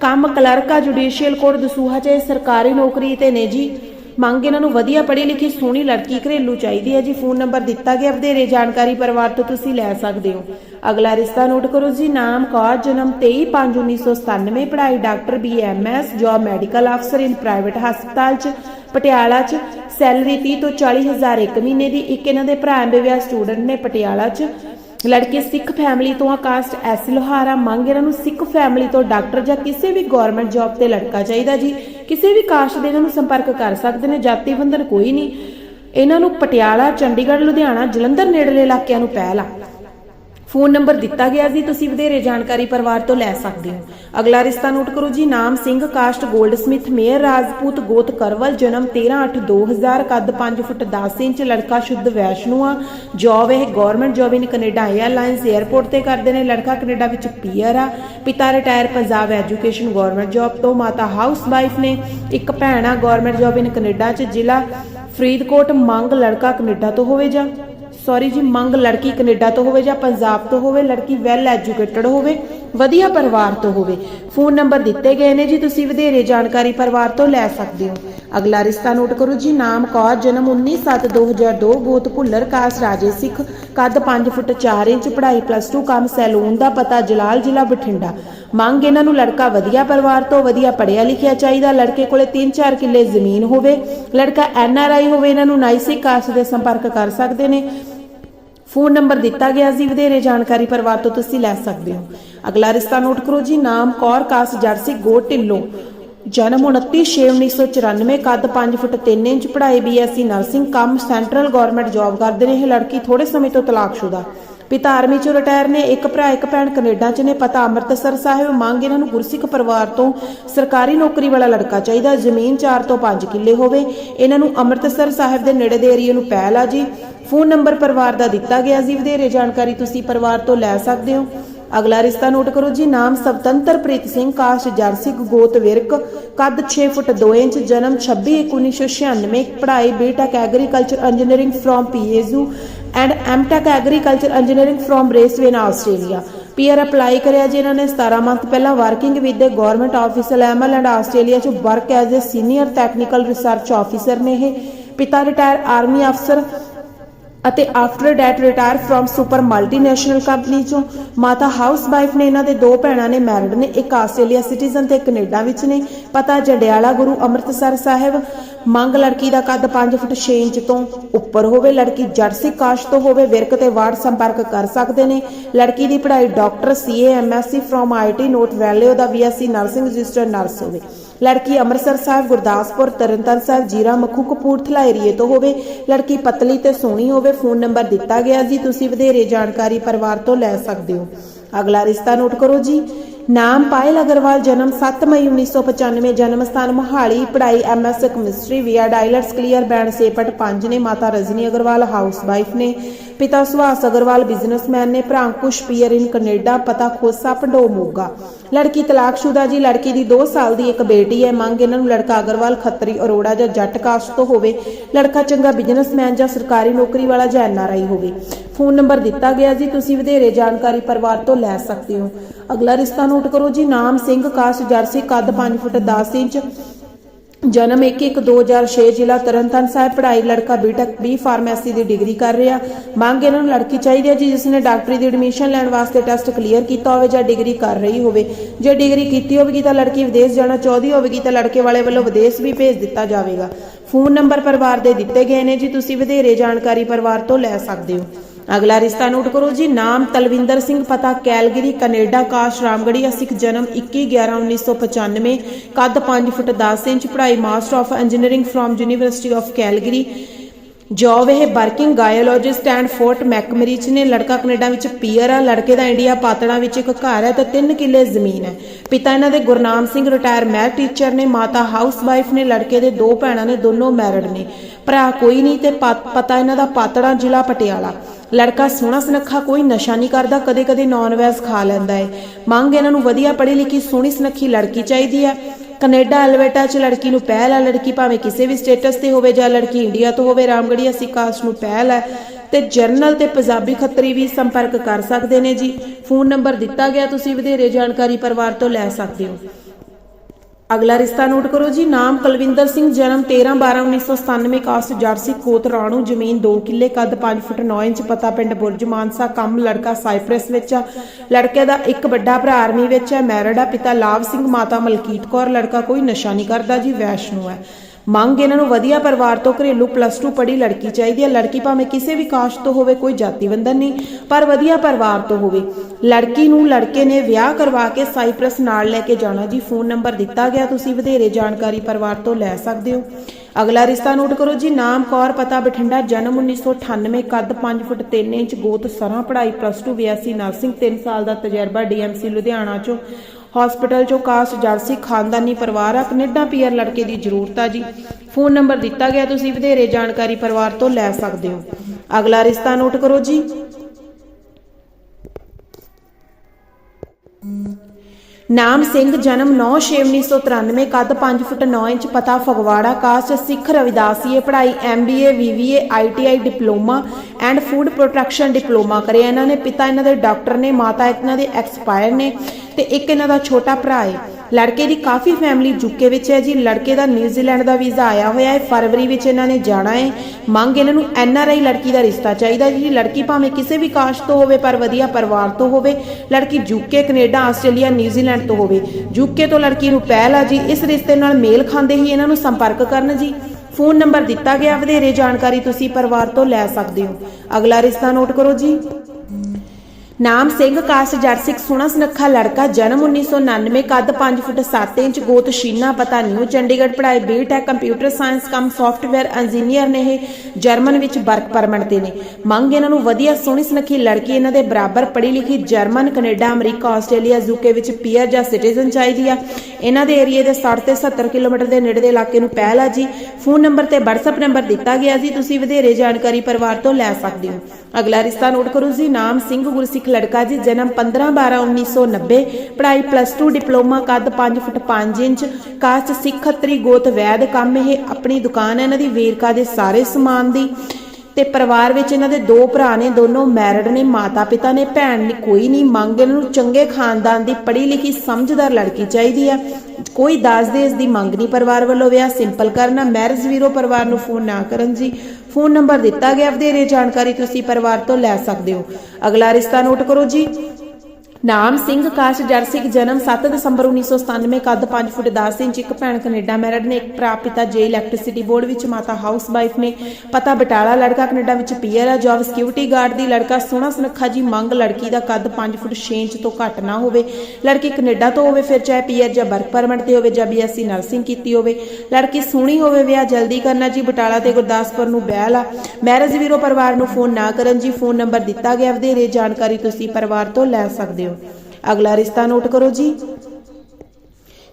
ਕੰਮ ਕਲਰਕਾ ਜੁਡੀਸ਼ੀਅਲ ਕੋਰਟ ਦਸੂਹਾ 'ਚ ਸਰਕਾਰੀ ਨੌਕਰੀ ਤੇ ਨੇ ਜੀ। ਮੰਗ ਇਹਨਾਂ ਨੂੰ ਵਧੀਆ ਪੜ੍ਹੀ ਲਿਖੀ, ਸੋਹਣੀ ਲੜਕੀ ਘਰੇਲੂ ਚਾਹੀਦੀ ਹੈ ਜੀ। ਫੋਨ ਨੰਬਰ ਦਿੱਤਾ ਗਿਆ, ਵਧੇਰੇ ਜਾਣਕਾਰੀ ਪਰਿਵਾਰ ਤੋਂ ਤੁਸੀਂ ਲੈ ਸਕਦੇ ਹੋ। ਅਗਲਾ ਰਿਸ਼ਤਾ ਨੋਟ ਕਰੋ ਜੀ, ਨਾਮ, ਕੌਰ, ਜਨਮ 23/5/1997 ਪੜ੍ਹਾਈ ਡਾਕਟਰ ਬੀਐਮਐਸ ਜੌਬ ਮੈਡੀਕਲ ਅਫਸਰ ਇਨ ਪ੍ਰਾਈਵੇਟ ਹਸਪਤਾਲ 'ਚ, ਪਟਿਆਲਾ 'ਚ, ਸੈਲਰੀ 30 ਤੋਂ 40 ਹਜ਼ਾਰ ਇੱਕ ਮਹੀਨੇ ਦੀ, ਇੱਕ ਇਹਨਾਂ ਦੇ ਭਰਾ ਐਮਬੀਬੀਐਸ ਸਟੂਡੈਂਟ ਨੇ ਪਟਿਆਲਾ 'ਚ। ਲੜਕੇ ਸਿੱਖ ਫੈਮਿਲੀ ਤੋਂ ਆ ਕਾਸਟ ਐਸ ਲੋਹਾਰਾ, ਮੰਗ ਇਹਨਾਂ ਨੂੰ ਸਿੱਖ ਫੈਮਿਲੀ ਤੋਂ ਡਾਕਟਰ ਜਾਂ ਕਿਸੇ ਵੀ ਗਵਰਨਮੈਂਟ ਜੌਬ ਤੇ ਲੜਕਾ ਚਾਹੀਦਾ ਜੀ। ਕਿਸੇ ਵੀ ਕਾਸ਼ਤ ਦੇ ਇਹਨਾਂ ਨੂੰ ਸੰਪਰਕ ਕਰ ਸਕਦੇ ਨੇ ਜਾਤੀ ਬੰਧਨ ਕੋਈ ਨਹੀਂ। ਇਹਨਾਂ ਨੂੰ ਪਟਿਆਲਾ, ਚੰਡੀਗੜ੍ਹ, ਲੁਧਿਆਣਾ, ਜਲੰਧਰ ਨੇੜਲੇ ਇਲਾਕਿਆਂ ਨੂੰ ਪਹਿਲ ਆ। ਫੋਨ ਨੰਬਰ ਦਿੱਤਾ ਗਿਆ ਜੀ ਤੁਸੀਂ ਵਧੇਰੇ ਜਾਣਕਾਰੀ ਪਰਿਵਾਰ ਤੋਂ ਲੈ ਸਕਦੇ ਹੋ। ਅਗਲਾ ਰਿਸ਼ਤਾ ਨੋਟ ਕਰੋ ਜੀ, ਨਾਮ Singh, caste goldsmith Mair Rajput ਗੋਤ ਕਰਵਲ ਜਨਮ 13/8/2000 ਕੱਦ 5 ਫੁੱਟ 10 ਇੰਚ, ਲੜਕਾ ਸ਼ੁੱਧ ਵੈਸ਼ਨੂ ਆ ਜੋਬ ਇਹ government job in Canada airlines airport ਤੇ ਕਰਦੇ ਨੇ, ਲੜਕਾ ਕੈਨੇਡਾ ਵਿੱਚ ਪੀਅਰ ਆ। ਪਿਤਾ retire Punjab education government job ਤੋਂ, ਮਾਤਾ ਹਾਊਸ ਵਾਈਫ ਨੇ, ਇੱਕ ਭੈਣ ਆ ਗਵਰਨਮੈਂਟ ਜੋਬ ਇਨ ਕੈਨੇਡਾ ਚ, ਜ਼ਿਲ੍ਹਾ ਫਰੀਦਕੋਟ, ਮੰਗ ਲੜਕਾ ਕੈਨੇਡਾ ਤੋਂ ਹੋਵੇ ਜਾਂ ਸੌਰੀ ਜੀ, ਮੰਗ ਲੜਕੀ ਕੈਨੇਡਾ ਤੋਂ ਹੋਵੇ ਜਾਂ ਪੰਜਾਬ ਤੋਂ ਹੋਵੇ, ਲੜਕੀ ਵੈਲ ਐਜੂਕੇਟਡ ਹੋਵੇ, ਵਧੀਆ ਪਰਿਵਾਰ ਤੋਂ ਹੋਵੇ। ਫੋਨ ਨੰਬਰ ਦਿੱਤੇ ਗਏ ਨੇ ਜੀ, ਤੁਸੀਂ ਵਧੇਰੇ ਜਾਣਕਾਰੀ ਪਰਿਵਾਰ ਤੋਂ ਲੈ ਸਕਦੇ ਹੋ। ਅਗਲਾ ਰਿਸ਼ਤਾ ਨੋਟ ਕਰੋ ਜੀ, ਨਾਮ ਕੌਰ, ਜਨਮ 19/7/2002 ਗੋਤ ਭੁੱਲਰ, ਕਾਸ ਰਾਜੇ ਸਿੱਖ, ਕੱਦ 5 ਫੁੱਟ 4 ਇੰਚ, ਪੜ੍ਹਾਈ ਪਲੱਸ 2 ਕੰਮ ਸੈਲੂਨ ਦਾ ਪਤਾ, ਜਲਾਲ ਜ਼ਿਲ੍ਹਾ ਬਠਿੰਡਾ। ਮੰਗ ਇਹਨਾਂ ਨੂੰ ਲੜਕਾ ਵਧੀਆ ਪਰਿਵਾਰ ਤੋਂ ਵਧੀਆ ਪੜ੍ਹਿਆ ਲਿਖਿਆ ਚਾਹੀਦਾ, ਲੜਕੇ ਕੋਲੇ 3-4 ਕਿੱਲੇ ਜ਼ਮੀਨ ਹੋਵੇ, ਲੜਕਾ ਐਨ ਹੋਵੇ, ਇਹਨਾਂ ਨੂੰ ਨਾਈਸੀ ਕਾਸਟ ਦੇ ਸੰਪਰਕ ਕਰ ਸਕਦੇ ਨੇ। ਫੋਨ ਨੰਬਰ ਦਿੱਤਾ ਗਿਆ ਸੀ, ਵਧੇਰੇ ਜਾਣਕਾਰੀ ਪਰਿਵਾਰ ਤੋਂ ਤੁਸੀਂ ਲੈ ਸਕਦੇ ਹੋ। ਅਗਲਾ ਰਿਸ਼ਤਾ ਨੋਟ ਕਰੋ ਜੀ, ਨਾਮ ਕੌਰ, ਕਾਸ, ਜਰਸੀ ਗੋ ਢਿੱਲੋਂ। ਜਨਮ 29/6/1994 ਕੱਦ 5 ਫੁੱਟ 3 ਇੰਚ, ਪੜ੍ਹਾਈ ਬੀਐਸਸੀ ਨਰਸਿੰਗ, ਕੰਮ ਸੈਂਟਰਲ ਗਵਰਨਮੈਂਟ ਜੌਬ ਕਰਦੇ ਨੇ। ਇਹ ਲੜਕੀ ਥੋੜੇ ਸਮੇਂ ਤੋਂ ਤਲਾਕਸ਼ੁਦਾ। ਪਿਤਾ ਆਰਮੀ ਚੋਂ ਰਿਟਾਇਰ ਨੇ, ਇੱਕ ਭਰਾ, ਇੱਕ ਭੈਣ ਕੈਨੇਡਾ ਚ ਨੇ, ਪਤਾ ਅੰਮ੍ਰਿਤਸਰ ਸਾਹਿਬ, ਮੰਗ ਇਹਨਾਂ ਨੂੰ ਗੁਰਸਿੱਖ ਪਰਿਵਾਰ ਤੋਂ ਸਰਕਾਰੀ ਨੌਕਰੀ ਵਾਲਾ ਲੜਕਾ ਚਾਹੀਦਾ, ਜ਼ਮੀਨ 4 ਤੋਂ 5 ਕਿੱਲੇ ਹੋਵੇ। ਇਹਨਾਂ ਨੂੰ ਅੰਮ੍ਰਿਤਸਰ ਸਾਹਿਬ ਦੇ ਨੇੜੇ ਦੇ ਏਰੀਆ ਨੂੰ ਪਹਿਲ ਆ ਜੀ। ਫੋਨ ਨੰਬਰ ਪਰਿਵਾਰ ਦਾ ਦਿੱਤਾ ਗਿਆ ਜੀ ਵਧੇਰੇ ਜਾਣਕਾਰੀ ਤੁਸੀਂ ਪਰਿਵਾਰ ਤੋਂ ਲੈ ਸਕਦੇ ਹੋ। ਅਗਲਾ ਰਿਸ਼ਤਾ ਨੋਟ ਕਰੋ ਜੀ, ਨਾਮ ਸਵਤੰਤਰਪ੍ਰੀਤ ਸਿੰਘ, ਕਾਸ਼ ਜਰਸਿਕ ਗੋਤ ਵਿਰਕ, ਕੱਦ 6 ਫੁੱਟ 2 ਇੰਚ, ਜਨਮ 26/1996 ਪੜ੍ਹਾਈ BTech agriculture engineering from PAU and MTech agriculture engineering from Brisbane Australia. PR apply ਕਰਿਆ ਜੀ ਇਹਨਾਂ ਨੇ 17 ਮੰਥ ਪਹਿਲਾਂ working with the government officer ML and Australia ਚ work as a senior technical research officer ਨੇ ਇਹ। ਪਿਤਾ ਰਿਟਾਇਰ ਆਰਮੀ ਅਫਸਰ ਅਤੇ after that retire firm super multinational company ਚੋਂ ਮਾਤਾ ਹਾਊਸ ਵਾਈਫ ਨੇ ਇਹਨਾਂ ਦੇ ਦੋ ਭੈਣਾਂ ਨੇ ਮੈਰਿਡ ਨੇ, ਇੱਕ ਆਸਟ੍ਰੇਲੀਆ ਸਿਟੀਜ਼ਨ ਤੇ ਕੈਨੇਡਾ ਵਿੱਚ ਨੇ। ਪਤਾ ਜੰਡਿਆਲਾ ਗੁਰੂ ਅੰਮ੍ਰਿਤਸਰ ਸਾਹਿਬ, ਮੰਗ ਲੜਕੀ ਦਾ ਕੱਦ 5 ਫੁੱਟ 6 ਇੰਚ ਤੋਂ ਉੱਪਰ ਹੋਵੇ, ਲੜਕੀ ਜਰਸੀ ਕਾਸ਼ ਤੋਂ ਹੋਵੇ, ਵਿਰਕ ਤੇ ਵਾਰਡ ਸੰਪਰਕ ਕਰ ਸਕਦੇ ਨੇ। ਲੜਕੀ ਦੀ ਪੜ੍ਹਾਈ doctor CA MSc firm IT ਨੋਟ ਵੈਲਿਊ ਦਾ ਬੀਐਸਸੀ ਨਰਸਿੰਗ ਰਜਿਸਟਰਡ ਨਰਸ ਹੋਵੇ। ਲੜਕੀ ਅੰਮ੍ਰਿਤਸਰ ਸਾਹਿਬ, ਗੁਰਦਾਸਪੁਰ, ਤਰਨਤਾਰਨ ਸਾਹਿਬ ਜੀਰਾ ਮੱਖੂ ਕਪੂਰਥਲਾ ਏਰੀਏ ਤੋਂ ਹੋਵੇ। ਲੜਕੀ ਪਤਲੀ ਤੇ ਸੋਹਣੀ ਹੋਵੇ। ਫੋਨ ਨੰਬਰ ਦਿੱਤਾ ਗਿਆ ਜੀ, ਤੁਸੀਂ ਵਧੇਰੇ ਜਾਣਕਾਰੀ ਪਰਿਵਾਰ ਤੋਂ ਲੈ ਸਕਦੇ ਹੋ। ਅਗਲਾ ਰਿਸ਼ਤਾ ਨੋਟ ਕਰੋ ਜੀ। ਨਾਮ ਪਾਇਲ ਅਗਰਵਾਲ, ਜਨਮ 7 ਮਈ 1995 ਜਨਮ ਸਥਾਨ ਮੋਹਾਲੀ, ਪੜ੍ਹਾਈ MS chemistry via IELTS clear, band ਸੇਪਟ 5 ਨੇ, ਮਾਤਾ ਰਜਨੀ ਅਗਰਵਾਲ ਹਾਊਸ ਵਾਈਫ ਨੇ, ਪਿਤਾ ਸੁਹਾਸ ਅਗਰਵਾਲ, ਬਿਜ਼ਨਸਮੈਨ ਨੇ, ਭਰਾ ਅੰਕੁਸ਼ ਪੀਅਰ ਇਨ ਕੈਨੇਡਾ, ਪਤਾ ਖੋਸਾ ਪੰਡੋ ਮੋਗਾ। ਲੜਕੀ ਤਲਾਕਸ਼ੁਦਾ ਜੀ, ਲੜਕੀ ਦੀ 2 ਸਾਲ ਦੀ ਇੱਕ ਬੇਟੀ ਹੈ, ਮੰਗ ਇਹਨਾਂ ਨੂੰ ਲੜਕਾ ਅਗਰਵਾਲ, ਖੱਤਰੀ ਅਰੋੜਾ ਜਾਂ ਜੱਟ ਕਾਸਟ ਤੋਂ ਹੋਵੇ, ਲੜਕਾ ਚੰਗਾ ਬਿਜ਼ਨਸਮੈਨ ਜਾਂ ਸਰਕਾਰੀ ਨੌਕਰੀ ਵਾਲਾ ਜਾਂ ਐਨਆਰਆਈ ਹੋਵੇ। ਫੋਨ ਨੰਬਰ ਦਿੱਤਾ ਗਿਆ ਜੀ, ਤੁਸੀਂ ਵਧੇਰੇ ਜਾਣਕਾਰੀ ਪਰਿਵਾਰ ਤੋਂ ਲੈ ਸਕਦੇ ਹੋ। ਅਗਲਾ ਰਿਸ਼ਤਾ ਨੂੰ ਨੋਟ ਕਰੋ ਜੀ, ਨਾਮ ਸਿੰਘ, ਕਾਸ਼, ਜਰਸੀ, ਕੱਦ 5 ਫੁੱਟ 10 ਇੰਚ, ਜਨਮ 1/1/2006 ਜ਼ਿਲ੍ਹਾ ਤਰਨਤਾਰਨ ਸਾਹਿਬ, ਪੜ੍ਹਾਈ ਲੜਕਾ ਬੀਟੈਕ ਬੀ ਫਾਰਮੇਸੀ ਦੀ ਡਿਗਰੀ ਕਰ ਰਿਹਾ। ਮੰਗ ਇਹਨਾਂ ਨੂੰ ਲੜਕੀ ਚਾਹੀਦੀ ਹੈ ਜੀ, ਜਿਸ ਨੇ ਡਾਕਟਰੀ ਦੀ ਐਡਮਿਸ਼ਨ ਲੈਣ ਵਾਸਤੇ ਟੈਸਟ ਕਲੀਅਰ ਕੀਤਾ ਹੋਵੇ ਜਾਂ ਡਿਗਰੀ ਕਰ ਰਹੀ ਹੋਵੇ। ਜੇ ਡਿਗਰੀ ਕੀਤੀ ਹੋਵੇਗੀ ਤਾਂ ਲੜਕੀ ਵਿਦੇਸ਼ ਜਾਣਾ ਚਾਹੁੰਦੀ ਹੋਵੇਗੀ ਤਾਂ ਲੜਕੇ ਵਾਲੇ ਵੱਲੋਂ ਵਿਦੇਸ਼ ਵੀ ਭੇਜ ਦਿੱਤਾ ਜਾਵੇਗਾ। ਫੋਨ ਨੰਬਰ ਪਰਿਵਾਰ ਦੇ ਦਿੱਤੇ ਗਏ ਨੇ ਜੀ, ਤੁਸੀਂ ਵਧੇਰੇ ਜਾਣਕਾਰੀ ਪਰਿਵਾਰ ਤੋਂ ਲੈ ਸਕਦੇ ਹੋ। ਅਗਲਾ ਰਿਸ਼ਤਾ ਨੋਟ ਕਰੋ ਜੀ, ਨਾਮ ਤਲਵਿੰਦਰ ਸਿੰਘ, ਪਤਾ ਕੈਲਗਰੀ, ਕੈਨੇਡਾ, ਕਾਸ਼ ਰਾਮਗੜੀਆ ਸਿੱਖ ਜਨਮ 21/11/1995 ਕੱਦ 5 ਫੁੱਟ 10 ਇੰਚ, ਪੜ੍ਹਾਈ master of engineering from university of Calgary job ਇਹ working geologist and Fort McMurray ਚ ਨੇ, ਲੜਕਾ ਕੈਨੇਡਾ ਵਿੱਚ ਪੀਅਰ ਆ, ਲੜਕੇ ਦਾ ਇੰਡੀਆ ਪਾਤੜਾ ਵਿੱਚ ਇੱਕ ਘਰ ਹੈ ਤੇ 3 ਕਿੱਲੇ ਜ਼ਮੀਨ ਹੈ ਪਿਤਾ ਇਹਨਾਂ ਦੇ Gurnam Singh retire math teacher ਨੇ, ਮਾਤਾ ਹਾਊਸ ਵਾਈਫ ਨੇ, ਲੜਕੇ ਦੇ ਦੋ ਭੈਣਾਂ ਨੇ, ਦੋਨੋਂ ਮੈਰਿਡ ਨੇ। ਭਰਾ ਕੋਈ ਨਹੀਂ ਤੇ ਪਤ- ਪਤਾ ਇਹਨਾਂ ਦਾ ਪਾਤੜਾ ਜ਼ਿਲ੍ਹਾ ਪਟਿਆਲਾ। ਲੜਕਾ ਸੋਹਣਾ ਸੁਨੱਖਾ ਕੋਈ ਨਸ਼ਾ ਨਹੀਂ ਕਰਦਾ ਕਦੇ ਕਦੇ ਨਾਨ ਵੈਜ ਖਾ ਲੈਂਦਾ ਹੈ ਮੰਗ ਇਹਨਾਂ ਨੂੰ ਵਧੀਆ ਪੜ੍ਹੀ ਲਿਖੀ ਸੋਹਣੀ ਸੁਨੱਖੀ ਲੜਕੀ ਚਾਹੀਦੀ ਹੈ ਕੈਨੇਡਾ ਅਲਵੇਟਾ ਚ ਲੜਕੀ ਨੂੰ ਪਹਿਲ ਹੈ ਲੜਕੀ ਭਾਵੇਂ ਕਿਸੇ ਵੀ ਸਟੇਟਸ ਤੇ ਹੋਵੇ ਜਾਂ ਲੜਕੀ ਇੰਡੀਆ ਤੋਂ ਹੋਵੇ ਰਾਮਗੜੀਆ ਸਿੱਖ ਕਾਸਟ ਨੂੰ ਪਹਿਲ ਹੈ ਤੇ ਜਰਨਲ ਤੇ ਪੰਜਾਬੀ ਖੱਤਰੀ ਵੀ ਸੰਪਰਕ ਕਰ ਸਕਦੇ ਨੇ ਜੀ। ਫੋਨ ਨੰਬਰ ਦਿੱਤਾ ਗਿਆ, ਤੁਸੀਂ ਵਧੇਰੇ ਜਾਣਕਾਰੀ ਪਰਿਵਾਰ ਤੋਂ ਲੈ ਸਕਦੇ ਹੋ। ਅਗਲਾ ਰਿਸ਼ਤਾ ਨੋਟ ਕਰੋ ਜੀ, ਨਾਮ ਕੁਲਵਿੰਦਰ ਸਿੰਘ, ਜਨਮ 13/12/1997 ਕਾਸਟ ਜਰਸੀ, ਕੋਤ ਰਾਣੂ, ਜ਼ਮੀਨ 2 ਕਿੱਲੇ, ਕੱਦ 5 ਫੁੱਟ 9 ਇੰਚ, ਪਤਾ ਪਿੰਡ ਬੁਰਜ, ਮਾਨਸਾ, ਕੰਮ ਲੜਕਾ ਸਾਈਪ੍ਰੈਸ ਵਿੱਚ ਆ। ਲੜਕੇ ਦਾ ਇੱਕ ਵੱਡਾ ਭਰਾ ਆਰਮੀ ਵਿੱਚ ਹੈ, ਮੈਰਿਡ ਆ, ਪਿਤਾ ਲਾਭ ਸਿੰਘ, ਮਾਤਾ ਮਲਕੀਤ ਕੌਰ, ਲੜਕਾ ਕੋਈ ਨਸ਼ਾ ਨਹੀਂ ਕਰਦਾ ਜੀ, ਵੈਸ਼ਨੂ ਹੈ। ਮੰਗ ਇਹਨਾਂ ਨੂੰ ਵਧੀਆ ਪਰਿਵਾਰ ਤੋਂ ਘਰੇਲੂ ਪਲੱਸ 2 ਪੜ੍ਹੀ ਲੜਕੀ ਚਾਹੀਦੀ ਹੈ। ਲੜਕੀ ਭਾਵੇਂ ਕਿਸੇ ਵੀ ਕਾਸ਼ ਤੋਂ ਹੋਵੇ, ਕੋਈ ਜਾਤੀ ਬੰਧਨ ਨਹੀਂ, ਪਰ ਵਧੀਆ ਪਰਿਵਾਰ ਤੋਂ ਹੋਵੇ। ਲੜਕੀ ਨੂੰ ਲੜਕੇ ਨੇ ਵਿਆਹ ਕਰਵਾ ਕੇ ਸਾਈਪ੍ਰਸ ਨਾਲ ਲੈ ਕੇ ਜਾਣਾ ਜੀ। ਫੋਨ ਨੰਬਰ ਦਿੱਤਾ ਗਿਆ, ਤੁਸੀਂ ਵਧੇਰੇ ਜਾਣਕਾਰੀ ਪਰਿਵਾਰ ਤੋਂ ਲੈ ਸਕਦੇ ਹੋ। ਅਗਲਾ ਰਿਸ਼ਤਾ ਨੋਟ ਕਰੋ ਜੀ, ਨਾਮ, ਕੌਰ, ਪਤਾ, ਬਠਿੰਡਾ, ਜਨਮ 1998 ਕੱਦ 5 ਫੁੱਟ 3 ਇੰਚ, ਗੋਤ, ਸਰਾਂ, ਪੜ੍ਹਾਈ ਪਲੱਸ 2 BSc ਨਰਸਿੰਗ 3 ਸਾਲ ਦਾ ਤਜਰਬਾ DMC ਲੁਧਿਆਣਾ ਚੋਂ। ਹਸਪੀਟਲ ਚੋਂ ਕਾਸਟ ਜਰਸੀ, ਖਾਨਦਾਨੀ ਪਰਿਵਾਰ ਆ, ਕੈਨੇਡਾ ਪੀਆਰ ਲੜਕੇ ਦੀ ਜ਼ਰੂਰਤ ਆ ਜੀ। ਫੋਨ ਨੰਬਰ ਦਿੱਤਾ ਗਿਆ, ਤੁਸੀਂ ਵਧੇਰੇ ਜਾਣਕਾਰੀ ਪਰਿਵਾਰ ਤੋਂ ਲੈ ਸਕਦੇ ਹੋ। ਅਗਲਾ ਰਿਸ਼ਤਾ ਨੋਟ ਕਰੋ ਜੀ। ਨਾਮ ਸਿੰਘ, ਜਨਮ 9/6/1993 ਕੱਦ 5 ਫੁੱਟ 9 ਇੰਚ, ਪਤਾ ਫਗਵਾੜਾ, ਕਾਸਟ ਸਿੱਖ ਰਵਿਦਾਸੀਏ ਪੜ੍ਹਾਈ MBA VVA ITI diploma and food protection diploma ਕਰਿਆ। ਇਹਨਾਂ ਨੇ ਪਿਤਾ, ਇਹਨਾਂ ਦੇ ਡਾਕਟਰ ਨੇ, ਮਾਤਾ ਇਹਨਾਂ ਦੇ ਐਕਸਪਾਇਰ ਨੇ ਤੇ ਇੱਕ ਇਹਨਾਂ ਦਾ ਛੋਟਾ ਭਰਾ ਹੈ ਲੜਕੇ ਦੀ ਕਾਫੀ ਫੈਮਿਲੀ ਯੂਕੇ ਵਿੱਚ ਹੈ ਜੀ। ਲੜਕੇ ਦਾ ਨਿਊਜ਼ੀਲੈਂਡ ਦਾ ਵੀਜ਼ਾ ਆਇਆ ਹੋਇਆ ਹੈ। ਫਰਵਰੀ ਵਿੱਚ ਇਹਨਾਂ ਨੇ ਜਾਣਾ ਹੈ। ਮੰਗ ਇਹਨਾਂ ਨੂੰ ਐਨਆਰਆਈ ਲੜਕੀ ਦਾ ਰਿਸ਼ਤਾ ਚਾਹੀਦਾ ਜੀ। ਲੜਕੀ ਭਾਵੇਂ ਕਿਸੇ ਵੀ ਕਾਸਟ ਤੋਂ ਹੋਵੇ, ਪਰ ਵਧੀਆ ਪਰਿਵਾਰ ਤੋਂ ਹੋਵੇ। ਲੜਕੀ ਯੂਕੇ ਕੈਨੇਡਾ, ਆਸਟ੍ਰੇਲੀਆ ਨਿਊਜ਼ੀਲੈਂਡ ਤੋਂ ਹੋਵੇ। ਯੂਕੇ ਤੋਂ ਲੜਕੀ ਨੂੰ ਪਹਿਲ ਆ ਜੀ। ਇਸ ਰਿਸ਼ਤੇ ਨਾਲ ਮੇਲ ਖਾਂਦੇ ਹੀ ਇਹਨਾਂ ਨੂੰ ਸੰਪਰਕ ਕਰਨ ਜੀ। ਫੋਨ ਨੰਬਰ ਦਿੱਤਾ ਗਿਆ। ਵਧੇਰੇ ਜਾਣਕਾਰੀ ਤੁਸੀਂ ਪਰਿਵਾਰ ਤੋਂ ਲੈ ਸਕਦੇ ਹੋ। ਅਗਲਾ ਰਿਸ਼ਤਾ ਨੋਟ ਕਰੋ ਜੀ। ਨਾਮ ਸਿੰਘ, ਕਾਸ ਜਰਸਿਕ ਸਿੱਖ ਸੋਹਣਾ ਸੁਨੱਖਾ ਲੜਕਾ, ਜਨਮ 1999 ਕੱਦ 5 ਫੁੱਟ 7 ਇੰਚ, ਗੋਤ ਸ਼ੀਨਾ, ਪਤਾ ਨਿਊ ਚੰਡੀਗੜ੍ਹ ਪੜ੍ਹਾਈ BTech computer science cum software engineer ਨੇ ਇਹ ਜਰਮਨ ਵਿੱਚ ਵਰਕ ਪਰਮਿਟ ਤੇ ਨੇ। ਮੰਗ ਇਹਨਾਂ ਨੂੰ ਵਧੀਆ ਸੋਹਣੀ ਸੁਨੱਖੀ ਲੜਕੀ ਇਹਨਾਂ ਦੇ ਬਰਾਬਰ ਪੜ੍ਹੀ ਲਿਖੀ German, Canada, America, Australia, UK ਵਿੱਚ ਪੀਅਰ ਜਾਂ ਸਿਟੀਜ਼ਨ ਚਾਹੀਦੀ ਆ। ਇਹਨਾਂ ਦੇ ਏਰੀਏ ਦੇ 60 ਤੇ 70 ਕਿਲੋਮੀਟਰ ਦੇ ਨੇੜੇ ਦੇ ਇਲਾਕੇ ਨੂੰ ਪਹਿਲ ਆ ਜੀ। ਫੋਨ ਨੰਬਰ ਤੇ WhatsApp ਨੰਬਰ ਦਿੱਤਾ ਗਿਆ ਜੀ। ਤੁਸੀਂ ਵਧੇਰੇ ਜਾਣਕਾਰੀ ਪਰਿਵਾਰ ਤੋਂ ਲੈ ਸਕਦੇ ਹੋ। ਅਗਲਾ ਰਿਸ਼ਤਾ ਨੋਟ ਕਰੋ ਜੀ। ਨਾਮ ਸਿੰਘ, ਗੁਰਸਿੱਖ ਲੜਕਾ ਜੀ, ਜਨਮ 15 12 1990 ਪੜ੍ਹਾਈ ਪਲੱਸ 2 ਡਿਪਲੋਮਾ ਕੱਦ 5 foot 5 inch, caste Sikh Khatri ਗੋਤ ਵੈਦ, ਕੰਮ ਇਹ ਆਪਣੀ ਦੁਕਾਨ ਹੈ, ਇਹਨਾਂ ਦੀ ਵੇਰਕਾ ਦੇ ਸਾਰੇ ਸਮਾਨ ਦੀ। ਤੇ ਪਰਿਵਾਰ ਵਿੱਚ ਇਹਨਾਂ ਦੇ ਦੋ ਭਰਾ ਨੇ, ਦੋਨੋਂ ਮੈਰਿਡ ਨੇ ਮਾਤਾ ਪਿਤਾ ਨੇ, ਭੈਣ ਨੇ, ਕੋਈ ਨਹੀਂ, ਮੰਗ ਇਹਨਾਂ ਨੂੰ ਚੰਗੇ ਖਾਨਦਾਨ ਦੀ ਪੜ੍ਹੀ ਲਿਖੀ ਸਮਝਦਾਰ ਲੜਕੀ ਚਾਹੀਦੀ ਆ। ਕੋਈ ਦਾਜ ਦੇਜ ਦੀ ਮੰਗ ਨਹੀਂ ਪਰਿਵਾਰ ਵੱਲੋਂ ਵਿਆਹ ਸਿੰਪਲ ਕਰਨਾ ਮੈਰਿਜ ਵੀਰੋ ਪਰਿਵਾਰ ਨੂੰ ਫੋਨ ਨਾ ਕਰਨ ਜੀ। ਫੋਨ ਨੰਬਰ ਦਿੱਤਾ ਗਿਆ, ਵਧੇਰੇ ਜਾਣਕਾਰੀ ਤੁਸੀਂ ਪਰਿਵਾਰ ਤੋਂ ਲੈ ਸਕਦੇ ਹੋ। ਅਗਲਾ ਰਿਸ਼ਤਾ ਨੋਟ ਕਰੋ ਜੀ। ਨਾਮ ਸਿੰਘ ਕਾਸ਼ ਜਰਸਿਕ ਜਨਮ 7 ਦਸੰਬਰ 1997 ਕੱਦ 5 ਫੁੱਟ 10 ਇੰਚ, ਇੱਕ ਭੈਣ ਕੈਨੇਡਾ ਮੈਰਿਡ ਨੇ, ਇੱਕ ਭਰਾ ਪਿਤਾ ਜੇ ਇਲੈਕਟ੍ਰਿਸਿਟੀ ਬੋਰਡ ਵਿੱਚ, ਮਾਤਾ ਹਾਊਸ ਵਾਈਫ ਨੇ, ਪਤਾ ਬਟਾਲਾ ਲੜਕਾ ਕੈਨੇਡਾ ਵਿੱਚ ਪੀਆਰ ਹੈ ਜੌਬ ਸਿਕਿਉਰਿਟੀ ਗਾਰਡ ਦੀ ਲੜਕਾ ਸੋਹਣਾ ਸੁਨੱਖਾ ਜੀ, ਮੰਗ ਲੜਕੀ ਦਾ ਕੱਦ 5 ਫੁੱਟ 6 ਇੰਚ ਤੋਂ ਘੱਟ ਨਾ ਹੋਵੇ। ਲੜਕੀ ਕੈਨੇਡਾ ਤੋਂ ਹੋਵੇ ਫਿਰ ਚਾਹੇ ਪੀਆਰ ਜਾਂ ਵਰਕ ਪਰਮਿਟ ਤੇ ਹੋਵੇ ਜਾਂ ਬੀਐਸਸੀ ਨਰਸਿੰਗ ਕੀਤੀ ਹੋਵੇ। ਲੜਕੀ ਸੋਹਣੀ ਹੋਵੇ, ਵਿਆਹ ਜਲਦੀ ਕਰਨਾ ਜੀ, ਬਟਾਲਾ ਤੇ ਗੁਰਦਾਸਪੁਰ ਨੂੰ ਬਹਿਲ ਆ। ਮੈਰਿਜ ਵੀਰੋ ਪਰਿਵਾਰ ਨੂੰ ਫੋਨ ਨਾ ਕਰਨ ਜੀ ਫੋਨ ਨੰਬਰ ਦਿੱਤਾ ਗਿਆ, ਵਧੇਰੇ ਜਾਣਕਾਰੀ ਤੁਸੀਂ ਪਰਿਵਾਰ ਤੋਂ ਲੈ ਸਕਦੇ ਹੋ। ਅਗਲਾ ਰਿਸ਼ਤਾ ਨੋਟ ਕਰੋ ਜੀ।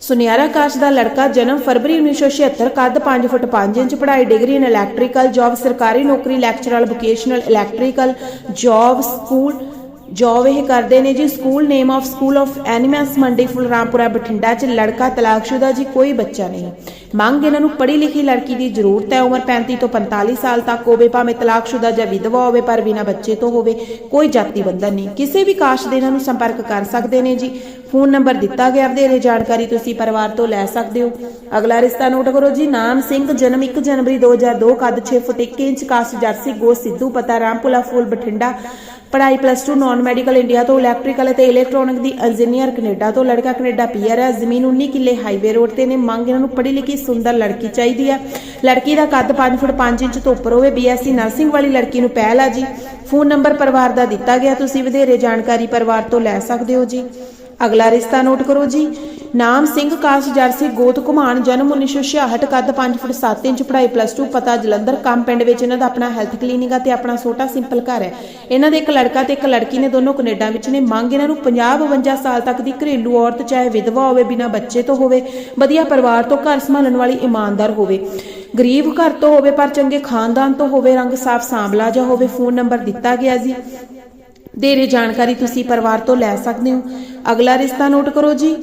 ਸੁਨਿਆਰਾ ਕਾਸ਼ ਦਾ ਲੜਕਾ ਜਨਮ ਫਰਵਰੀ 1976 ਕੱਦ 5 ਫੁੱਟ 5 ਇੰਚ, ਪੜ੍ਹਾਈ ਡਿਗਰੀ ਇਨ ਇਲੈਕਟ੍ਰੀਕਲ ਜੌਬ ਸਰਕਾਰੀ ਨੌਕਰੀ lecturer vocational electrical job school job ਇਹ ਕਰਦੇ ਨੇ ਜੀ। School name of school of animals Mandi Phul Bathinda ਚ ਲੜਕਾ ਤਲਾਕਸ਼ੁਦਾ ਜੀ, ਕੋਈ ਬੱਚਾ ਨਹੀਂ। ਮੰਗ ਇਹਨਾਂ ਨੂੰ ਪੜ੍ਹੀ ਲਿਖੀ ਲੜਕੀ ਦੀ ਜ਼ਰੂਰਤ ਹੈ, ਉਮਰ 35 ਤੋਂ 45 ਸਾਲ ਤੱਕ ਹੋਵੇ, ਭਾਵੇਂ ਤਲਾਕਸ਼ੁਦਾ ਜਾਂ ਵਿਧਵਾ ਹੋਵੇ, ਪਰ ਬਿਨਾਂ ਬੱਚੇ ਤੋਂ ਹੋਵੇ, ਕੋਈ ਜਾਤੀ ਬੰਧਨ ਨਹੀਂ। ਕਿਸੇ ਵੀ ਕਾਸ਼ ਦੇ ਇਹਨਾਂ ਨੂੰ ਸੰਪਰਕ ਕਰ ਸਕਦੇ ਨੇ ਜੀ। ਫੋਨ ਨੰਬਰ ਦਿੱਤਾ ਗਿਆ ਵਧੇਰੇ ਜਾਣਕਾਰੀ ਤੁਸੀਂ ਪਰਿਵਾਰ ਤੋਂ ਲੈ ਸਕਦੇ ਹੋ। ਅਗਲਾ ਰਿਸ਼ਤਾ ਨੋਟ ਕਰੋ ਜੀ, ਨਾਮ ਸਿੰਘ, ਜਨਮ 1 ਜਨਵਰੀ 2002 ਕੱਦ 6 ਫੁੱਟ 1 ਇੰਚ ਕਾਸਟ ਜਰਸੀ ਗੋ ਸਿੱਧੂ, ਪਤਾ, ਰਾਮਪੁਲਾ, ਫੂਲ, ਬਠਿੰਡਾ। ਪੜ੍ਹਾਈ ਪਲੱਸ 2 ਨਾਨ ਮੈਡੀਕਲ ਇੰਡੀਆ ਤੋਂ ਇਲੈਕਟ੍ਰੀਕਲ ਅਤੇ ਇਲੈਕਟ੍ਰੋਨਿਕ ਦੀ ਇੰਜੀਨੀਅਰ ਕੈਨੇਡਾ ਤੋਂ। ਲੜਕਾ ਕੈਨੇਡਾ ਪੀਆਰ ਹੈ, ਜ਼ਮੀਨ 19 ਕਿੱਲੇ ਹਾਈਵੇ ਰੋਡ ਤੇ ਨੇ। ਮੰਗ ਇਹਨਾਂ ਨੂੰ ਪੜ੍ਹੀ ਲਿਖੀ ਸੁੰਦਰ ਲੜਕੀ ਚਾਹੀਦੀ ਹੈ ਲੜਕੀ ਦਾ ਕੱਦ 5 ਫੁੱਟ 5 ਇੰਚ ਤੋਂ ਉੱਪਰ ਹੋਵੇ, ਬੀਐਸਸੀ ਨਰਸਿੰਗ ਵਾਲੀ ਲੜਕੀ ਨੂੰ ਪਹਿਲ ਆ ਜੀ। ਫੋਨ ਨੰਬਰ ਪਰਿਵਾਰ ਦਾ ਦਿੱਤਾ ਗਿਆ, ਤੁਸੀਂ ਵਧੇਰੇ ਜਾਣਕਾਰੀ ਪਰਿਵਾਰ ਤੋਂ ਲੈ ਸਕਦੇ ਹੋ ਜੀ। ਅਗਲਾ ਰਿਸ਼ਤਾ ਨੋਟ ਕਰੋ ਜੀ। ਨਾਮ ਸਿੰਘ ਕਾਸ਼ ਜਰਸੀ ਗੋਤ ਘੁਮਾਨ ਜਨਮ 1966 ਕੱਦ 5 ਫੁੱਟ 7 ਇੰਚ, ਪੜ੍ਹਾਈ ਪਲੱਸ 2 ਪਤਾ ਜਲੰਧਰ, ਕੰਮ ਪਿੰਡ ਵਿੱਚ ਇਹਨਾਂ ਦਾ ਆਪਣਾ ਹੈਲਥ ਕਲੀਨਿਕ ਆ ਤੇ ਆਪਣਾ ਛੋਟਾ ਸਿੰਪਲ ਘਰ ਹੈ। ਇਹਨਾਂ ਦੇ ਇੱਕ ਲੜਕਾ ਤੇ ਇੱਕ ਲੜਕੀ ਨੇ ਦੋਨੋਂ ਕੈਨੇਡਾ ਵਿੱਚ ਨੇ। ਮੰਗ ਇਹਨਾਂ ਨੂੰ 50 52 ਸਾਲ ਤੱਕ ਦੀ ਘਰੇਲੂ ਔਰਤ, ਚਾਹੇ ਵਿਧਵਾ ਹੋਵੇ, ਬਿਨਾਂ ਬੱਚੇ ਤੋਂ ਹੋਵੇ, ਵਧੀਆ ਪਰਿਵਾਰ ਤੋਂ ਘਰ ਸੰਭਾਲਣ ਵਾਲੀ ਇਮਾਨਦਾਰ ਹੋਵੇ। ਗਰੀਬ ਘਰ ਤੋਂ ਹੋਵੇ, ਪਰ ਚੰਗੇ ਖਾਨਦਾਨ ਤੋਂ ਹੋਵੇ, ਰੰਗ ਸਾਫ਼ ਸਾਂਵਲਾ ਜਾਂ ਹੋਵੇ ਫੋਨ ਨੰਬਰ ਦਿੱਤਾ ਗਿਆ ਜੀ। ਦੇਰੇ ਜਾਣਕਾਰੀ ਤੁਸੀਂ ਪਰਿਵਾਰ ਤੋਂ ਲੈ ਸਕਦੇ ਹੋ। ਅਗਲਾ ਰਿਸ਼ਤਾ ਨੋਟ ਕਰੋ ਜੀ।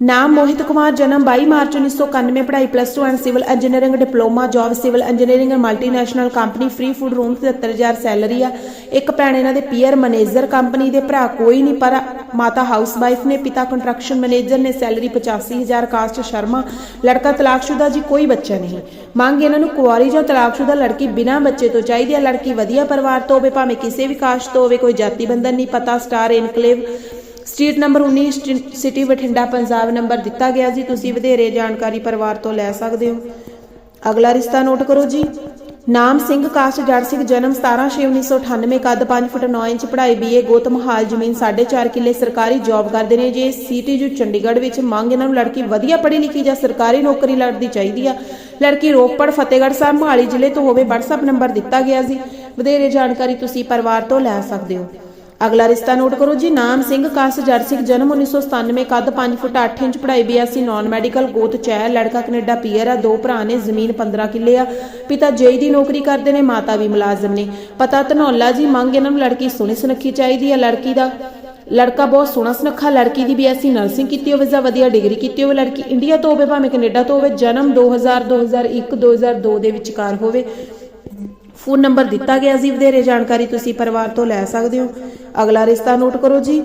ਨਾਮ ਮੋਹਿਤ ਕੁਮਾਰ, ਜਨਮ 22 ਮਾਰਚ 1991 ਪੜ੍ਹਾਈ plus 2 and civil engineering diploma job civil engineering and multinational company free food room 73000 salary ਆ। ਇੱਕ ਭੈਣ ਇਹਨਾਂ ਦੇ ਪੀਅਰ ਮੈਨੇਜਰ ਕੰਪਨੀ ਦੇ ਭਰਾ, ਕੋਈ ਨਹੀਂ ਪਰ ਮਾਤਾ ਹਾਊਸ ਵਾਈਫ ਨੇ, ਪਿਤਾ ਕੰਸਟਰਕਸ਼ਨ ਮੈਨੇਜਰ ਨੇ ਸੈਲਰੀ 85000 ਕਾਸਟ ਸ਼ਰਮਾ, ਲੜਕਾ ਤਲਾਕਸ਼ੁਦਾ ਜੀ, ਕੋਈ ਬੱਚਾ ਨਹੀਂ। ਮੰਗ ਇਹਨਾਂ ਨੂੰ ਕੁਆਰੀ ਜਾਂ ਤਲਾਕਸ਼ੁਦਾ ਲੜਕੀ ਬਿਨਾਂ ਬੱਚੇ ਤੋਂ ਚਾਹੀਦੀ ਹੈ ਲੜਕੀ ਵਧੀਆ ਪਰਿਵਾਰ ਤੋਂ ਹੋਵੇ, ਭਾਵੇਂ ਕਿਸੇ ਵੀ ਕਾਸਟ ਤੋਂ ਹੋਵੇ, ਕੋਈ ਜਾਤੀ ਬੰਧਨ ਨਹੀਂ, ਪਤਾ ਸਟਾਰ ਇਨਕਲੇਵ ਸਟਰੀਟ ਨੰਬਰ 19 ਸਟਰੀ- ਸਿਟੀ ਬਠਿੰਡਾ, ਪੰਜਾਬ ਨੰਬਰ ਦਿੱਤਾ ਗਿਆ ਜੀ। ਤੁਸੀਂ ਵਧੇਰੇ ਜਾਣਕਾਰੀ ਪਰਿਵਾਰ ਤੋਂ ਲੈ ਸਕਦੇ ਹੋ। ਅਗਲਾ ਰਿਸ਼ਤਾ ਨੋਟ ਕਰੋ ਜੀ। ਨਾਮ ਸਿੰਘ ਕਾਸ਼ ਜੜ ਸਿੰਘ, ਜਨਮ 17/6/1998 ਕੱਦ 5 ਫੁੱਟ 9 ਇੰਚ, ਪੜ੍ਹਾਈ ਬੀਏ ਗੋਤਮਹਾਲ ਜ਼ਮੀਨ 4.5 ਕਿੱਲੇ, ਸਰਕਾਰੀ ਜੌਬ ਕਰਦੇ ਨੇ ਜੇ। ਸੀਟੀਯੂ ਚੰਡੀਗੜ੍ਹ ਵਿੱਚ ਮੰਗ ਇਹਨਾਂ ਨੂੰ, ਲੜਕੀ ਵਧੀਆ ਪੜ੍ਹੀ ਲਿਖੀ ਜਾਂ ਸਰਕਾਰੀ ਨੌਕਰੀ ਲੜਦੀ ਚਾਹੀਦੀ ਆ। ਲੜਕੀ ਰੋਪੜ, ਫਤਿਹਗੜ੍ਹ ਸਾਹਿਬ, ਮੋਹਾਲੀ ਜ਼ਿਲ੍ਹੇ ਤੋਂ ਹੋਵੇ, WhatsApp ਨੰਬਰ ਦਿੱਤਾ ਗਿਆ ਜੀ। ਵਧੇਰੇ ਜਾਣਕਾਰੀ ਤੁਸੀਂ ਪਰਿਵਾਰ ਤੋਂ ਲੈ ਸਕਦੇ ਹੋ। ਅਗਲਾ ਰਿਸ਼ਤਾ ਨੋਟ ਕਰੋ ਜੀ, ਨਾਮ ਸਿੰਘ ਕਾਸ ਜਰ ਜਨਮ 1997 ਕੱਦ 5 ਫੁੱਟ 8 ਇੰਚ, ਪੜ੍ਹਾਈ ਬੀਐਸਸੀ ਨਾਨ ਮੈਡੀਕਲ ਗੋਤ ਚੈ ਲੜਕਾ ਕੈਨੇਡਾ ਪੀਅਰ ਆ, ਦੋ ਭਰਾ ਨੇ, ਜ਼ਮੀਨ 15 ਕਿੱਲੇ ਆ। ਪਿਤਾ ਜੇਈ ਦੀ ਨੌਕਰੀ ਕਰਦੇ ਨੇ, ਮਾਤਾ ਵੀ ਮੁਲਾਜ਼ਮ ਨੇ। ਪਤਾ ਧਨੌਲਾ ਜੀ, ਮੰਗ ਇਹਨਾਂ ਨੂੰ ਲੜਕੀ ਸੋਹਣੀ ਸੁਨੱਖੀ ਚਾਹੀਦੀ ਆ, ਲੜਕੀ ਦਾ ਲੜਕਾ ਬਹੁਤ ਸੋਹਣਾ ਸੁਨੱਖਾ, ਲੜਕੀ ਦੀ ਬੀਐਸਸੀ ਨਰਸਿੰਗ ਕੀਤੀ ਹੋਵੇ ਜਾਂ ਵਧੀਆ ਡਿਗਰੀ ਕੀਤੀ ਹੋਵੇ, ਲੜਕੀ ਇੰਡੀਆ ਤੋਂ ਹੋਵੇ, ਭਾਵੇਂ ਕੈਨੇਡਾ ਤੋਂ ਹੋਵੇ, ਜਨਮ 2000 2001 2002 ਦੇ ਵਿਚਕਾਰ ਹੋਵੇ। ਫੋਨ ਨੰਬਰ ਦਿੱਤਾ ਗਿਆ ਜੀ ਵਧੇਰੇ ਜਾਣਕਾਰੀ ਤੁਸੀਂ ਪਰਿਵਾਰ ਤੋਂ ਲੈ ਸਕਦੇ ਹੋ। ਅਗਲਾ ਰਿਸ਼ਤਾ ਨੋਟ ਕਰੋ ਜੀ।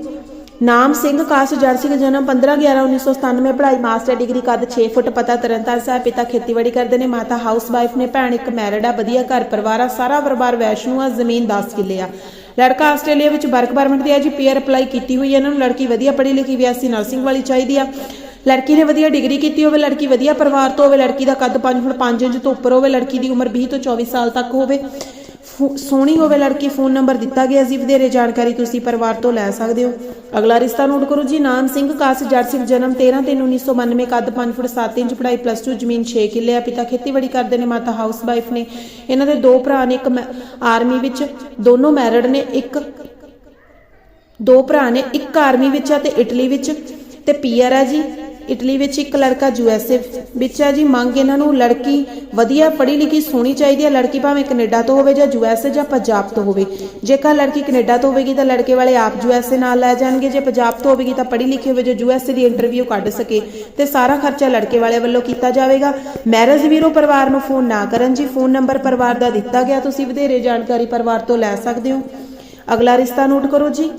ਨਾਮ ਸਿੰਘ ਕਾਸ ਜੜ ਸਿੰਘ, ਜਨਮ 15 11 1997 ਪੜ੍ਹਾਈ ਮਾਸਟਰ ਡਿਗਰੀ ਕੱਦ 6 ਫੁੱਟ ਪਤਾ ਤਰਨਤਾਰ ਸਾਹਿਬ, ਪਿਤਾ ਖੇਤੀਬਾੜੀ ਕਰਦੇ ਨੇ, ਮਾਤਾ ਹਾਊਸ ਵਾਈਫ ਨੇ, ਭੈਣ ਇੱਕ ਮੈਰਿਡ ਆ, ਵਧੀਆ ਘਰ ਪਰਿਵਾਰ ਆ, ਸਾਰਾ ਪਰਿਵਾਰ ਵੈਸ਼ਨੂ ਆ, ਜ਼ਮੀਨ 10 ਕਿੱਲੇ ਆ। ਲੜਕਾ ਆਸਟ੍ਰੇਲੀਆ ਵਿੱਚ ਵਰਕ ਪਰਮਿਟ ਤੇ ਆ ਜੀ ਪੀਆਰ ਅਪਲਾਈ ਕੀਤੀ ਹੋਈ ਹੈ ਇਹਨਾਂ ਨੂੰ, ਲੜਕੀ ਵਧੀਆ ਪੜ੍ਹੀ ਲਿਖੀ ਵਿਆਸੀ ਨਰਸਿੰਗ ਵਾਲੀ ਚਾਹੀਦੀ ਆ। ਲੜਕੀ ਨੇ ਵਧੀਆ ਡਿਗਰੀ ਕੀਤੀ ਹੋਵੇ, ਲੜਕੀ ਵਧੀਆ ਪਰਿਵਾਰ ਤੋਂ ਹੋਵੇ, ਲੜਕੀ ਦਾ ਕੱਦ 5 ਫੁੱਟ 5 ਇੰਚ ਤੋਂ ਉੱਪਰ ਹੋਵੇ, ਲੜਕੀ ਦੀ ਉਮਰ 20 ਤੋਂ 24 ਸਾਲ ਤੱਕ ਹੋਵੇ ਸੋਹਣੀ ਹੋਵੇ ਲੜਕੀ, ਫੋਨ ਨੰਬਰ ਦਿੱਤਾ ਗਿਆ ਜੀ ਵਧੇਰੇ ਜਾਣਕਾਰੀ ਤੁਸੀਂ ਪਰਿਵਾਰ ਤੋਂ ਲੈ ਸਕਦੇ ਹੋ। ਅਗਲਾ ਰਿਸ਼ਤਾ ਨੋਟ ਕਰੋ ਜੀ, ਨਾਮ ਸਿੰਘ ਕਾਸ, ਜੜ ਜਨਮ 13 3 1992 ਕੱਦ 5 ਫੁੱਟ 7 ਇੰਚ, ਪੜ੍ਹਾਈ ਪਲੱਸ 2 ਜ਼ਮੀਨ 6 ਕਿੱਲੇ ਆ, ਪਿਤਾ ਖੇਤੀਬਾੜੀ ਕਰਦੇ ਨੇ, ਮਾਤਾ ਹਾਊਸ ਵਾਈਫ ਨੇ। ਇਹਨਾਂ ਦੇ ਦੋ ਭਰਾ ਨੇ, ਇੱਕ ਆਰਮੀ ਵਿੱਚ, ਦੋਨੋਂ ਮੈਰਿਡ ਨੇ, ਇੱਕ ਦੋ ਭਰਾ ਨੇ, ਇੱਕ ਆਰਮੀ ਵਿੱਚ ਆ ਤੇ ਇਟਲੀ ਵਿੱਚ, ਤੇ ਪੀਆਰ ਆ ਜੀ। ਇਟਲੀ ਵਿੱਚ ਇੱਕ ਲੜਕਾ ਯੂਐਸਏ ਵਿੱਚ ਹੈ। ਜੀ, ਮੰਗ ਇਹਨਾਂ ਨੂੰ ਲੜਕੀ ਵਧੀਆ ਪੜ੍ਹੀ ਲਿਖੀ ਸੋਹਣੀ ਚਾਹੀਦੀ ਹੈ। ਲੜਕੀ ਭਾਵੇਂ ਕੈਨੇਡਾ ਤੋਂ ਹੋਵੇ ਜਾਂ ਯੂਐਸਏ ਜਾਂ ਪੰਜਾਬ ਤੋਂ ਹੋਵੇ। ਜੇਕਰ ਲੜਕੀ ਕੈਨੇਡਾ ਤੋਂ ਹੋਵੇਗੀ ਤਾਂ ਲੜਕੇ ਵਾਲੇ ਆਪ ਯੂਐਸਏ ਨਾਲ ਲੈ ਜਾਣਗੇ। ਜੇ ਪੰਜਾਬ ਤੋਂ ਹੋਵੇਗੀ ਤਾਂ ਪੜ੍ਹੀ ਲਿਖੀ ਹੋਵੇ ਜੋ ਯੂਐਸਏ ਦੀ ਇੰਟਰਵਿਊ ਕੱਢ ਸਕੇ। ਤੇ ਸਾਰਾ ਖਰਚਾ ਲੜਕੇ ਵਾਲੇ ਵੱਲੋਂ ਕੀਤਾ ਜਾਵੇਗਾ। ਮੈਰਿਜ ਵੀਰੋ ਪਰਿਵਾਰ ਨੂੰ ਫੋਨ ਨਾ ਕਰਨ ਜੀ। ਫੋਨ ਨੰਬਰ ਪਰਿਵਾਰ ਦਾ ਦਿੱਤਾ ਗਿਆ। ਤੁਸੀਂ ਵਧੇਰੇ ਜਾਣਕਾਰੀ ਪਰਿਵਾਰ ਤੋਂ ਲੈ ਸਕਦੇ ਹੋ। ਅਗਲਾ ਰਿਸ਼ਤਾ ਨੋਟ ਕਰੋ ਜੀ।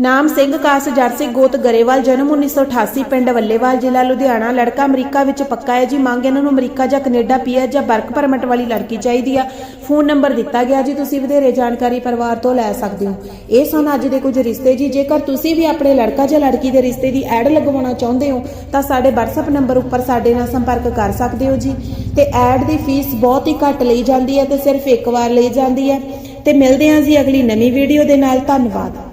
ਨਾਮ ਸਿੰਘ ਕਾਸ ਜੜ ਗੋਤ ਗਰੇਵਾਲ, ਜਨਮ 1988 ਪਿੰਡ ਵੱਲੇਵਾਲ ਜ਼ਿਲ੍ਹਾ ਲੁਧਿਆਣਾ। ਲੜਕਾ ਅਮਰੀਕਾ ਵਿੱਚ ਪੱਕਾ ਹੈ ਜੀ। ਮੰਗ ਇਹਨਾਂ ਨੂੰ ਅਮਰੀਕਾ ਜਾਂ ਕੈਨੇਡਾ ਪੀਆਰ ਜਾਂ ਵਰਕ ਪਰਮਿਟ ਵਾਲੀ ਲੜਕੀ ਚਾਹੀਦੀ ਆ। ਫੋਨ ਨੰਬਰ ਦਿੱਤਾ ਗਿਆ ਜੀ। ਤੁਸੀਂ ਵਧੇਰੇ ਜਾਣਕਾਰੀ ਪਰਿਵਾਰ ਤੋਂ ਲੈ ਸਕਦੇ ਹੋ। ਇਹ ਸਨ ਅੱਜ ਦੇ ਕੁਝ ਰਿਸ਼ਤੇ ਜੀ। ਜੇਕਰ ਤੁਸੀਂ ਵੀ ਆਪਣੇ ਲੜਕਾ ਜਾਂ ਲੜਕੀ ਦੇ ਰਿਸ਼ਤੇ ਦੀ ਐਡ ਲਗਵਾਉਣਾ ਚਾਹੁੰਦੇ ਹੋ, ਤਾਂ ਸਾਡੇ WhatsApp ਨੰਬਰ ਉੱਪਰ ਸਾਡੇ ਨਾਲ ਸੰਪਰਕ ਕਰ ਸਕਦੇ ਹੋ ਜੀ। ਤੇ ਐਡ ਦੀ ਫੀਸ ਬਹੁਤ ਹੀ ਘੱਟ ਲਈ ਜਾਂਦੀ ਹੈ ਤੇ ਸਿਰਫ ਇੱਕ ਵਾਰ ਲਈ ਜਾਂਦੀ ਹੈ। ਤੇ ਮਿਲਦੇ ਹਾਂ ਜੀ ਅਗਲੀ ਨਵੀਂ ਵੀਡੀਓ ਦੇ ਨਾਲ। ਧੰਨਵਾਦ।